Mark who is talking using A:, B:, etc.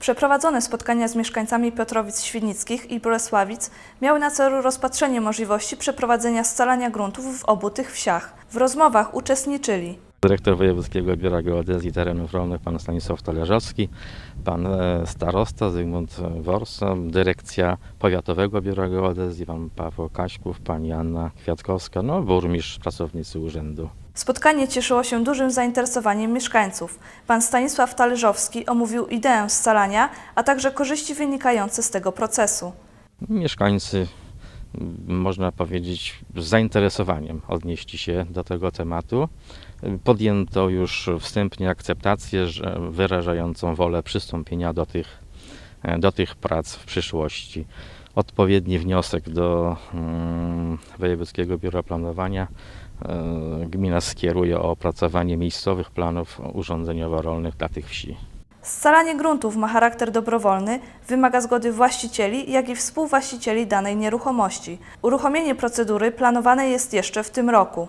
A: Przeprowadzone spotkania z mieszkańcami Piotrowic Świdnickich i Bolesławic miały na celu rozpatrzenie możliwości przeprowadzenia scalania gruntów w obu tych wsiach. W rozmowach uczestniczyli
B: Dyrektor Wojewódzkiego Biura Geodezji Terenów Rolnych, pan Stanisław Talerzowski, pan e, starosta Zygmunt Worsa, dyrekcja Powiatowego Biura Geodezji, pan Paweł Kaśków, pani Anna Kwiatkowska, no burmistrz, pracownicy urzędu.
A: Spotkanie cieszyło się dużym zainteresowaniem mieszkańców. Pan Stanisław Talerzowski omówił ideę scalania, a także korzyści wynikające z tego procesu.
B: Mieszkańcy, można powiedzieć, z zainteresowaniem odnieśli się do tego tematu. Podjęto już wstępnie akceptację, wyrażającą wolę przystąpienia do tych, do tych prac w przyszłości. Odpowiedni wniosek do mm, Wojewódzkiego Biura Planowania e, gmina skieruje o opracowanie miejscowych planów urządzeniowo-rolnych dla tych wsi.
A: Scalanie gruntów ma charakter dobrowolny, wymaga zgody właścicieli, jak i współwłaścicieli danej nieruchomości. Uruchomienie procedury planowane jest jeszcze w tym roku.